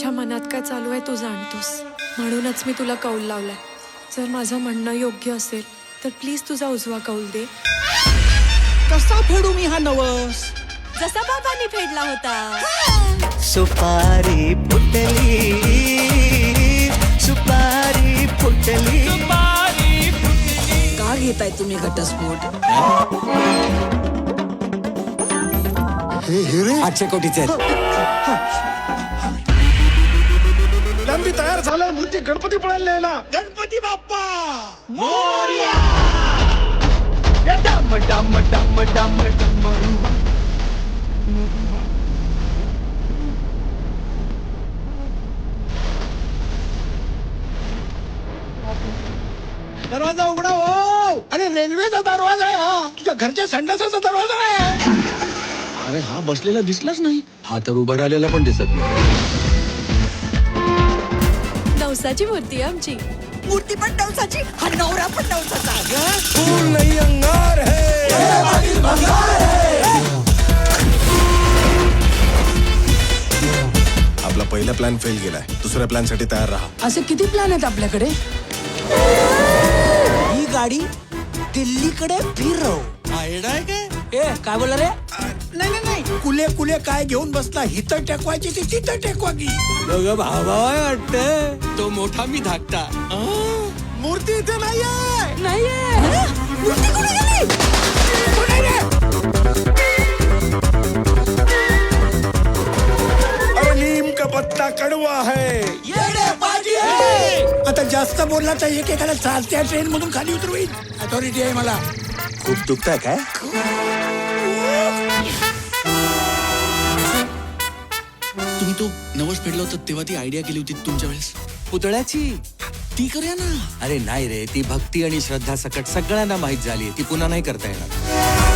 माझ्या मनात काय चालू आहे तू जाणतोस. म्हणूनच मी तुला कौल लावलाय. जर माझं म्हणणं योग्य असेल तर प्लीज तुझा उजवा कौल दे. कसा फेडू मी हा नवस? जसा बाबांनी फेडला होता. सुपारी फुटली. सुपारी फुटली. का घेताय तुम्ही घटस्फोट? आठशे कोटीचे लंबी तयार झालाय मूर्ती गणपती पळायला यायला. गणपती बाप्पा! दरवाजा उघडा हो. अरे रेल्वेचा दरवाजा आहे हा. तुझ्या घरच्या संडासाचा दरवाजा आहे. अरे हा बसलेला दिसलाच नाही. हा तर उभा राहिलेला पण दिसत नाही. नवसाची मूर्ती आहे आमची. मूर्ती पण नवसाची हा नवरा पण नवसाचा अगं. फूल नहीं अंगार है आपला पहिला प्लॅन फेल गेलाय दुसऱ्या प्लॅनसाठी तयार राहा. असे किती प्लॅन आहेत आपल्याकडे? ही गाडी दिल्लीकडे फिरव. ए काय बोला रे? नाही नाही नाही. कुले कुले काय घेऊन बसला? हिथं टेकवायची ती तिथं टेकवा की? भावा वाटत मोठा मी धाकटा. मूर्ती इथे नाहीये. नाहीये. मूर्ती कुठे गेली? अरे नीम का पत्ता कड़वा है. आता जास्त बोलला तर एकेकाला चालत्या ट्रेन मधून खाली उतरवीन अथॉरिटी आहे मला. खूप दुखताय काय? तुम्ही तो नवस फेडला होता तेव्हा ती आयडिया केली होती तुमच्या वेळेस? पुतळ्याची. ती करूया ना. अरे नाही रे ती भक्ती आणि श्रद्धा सकट सगळ्यांना माहीत झाली ती पुन्हा नाही करता येणार.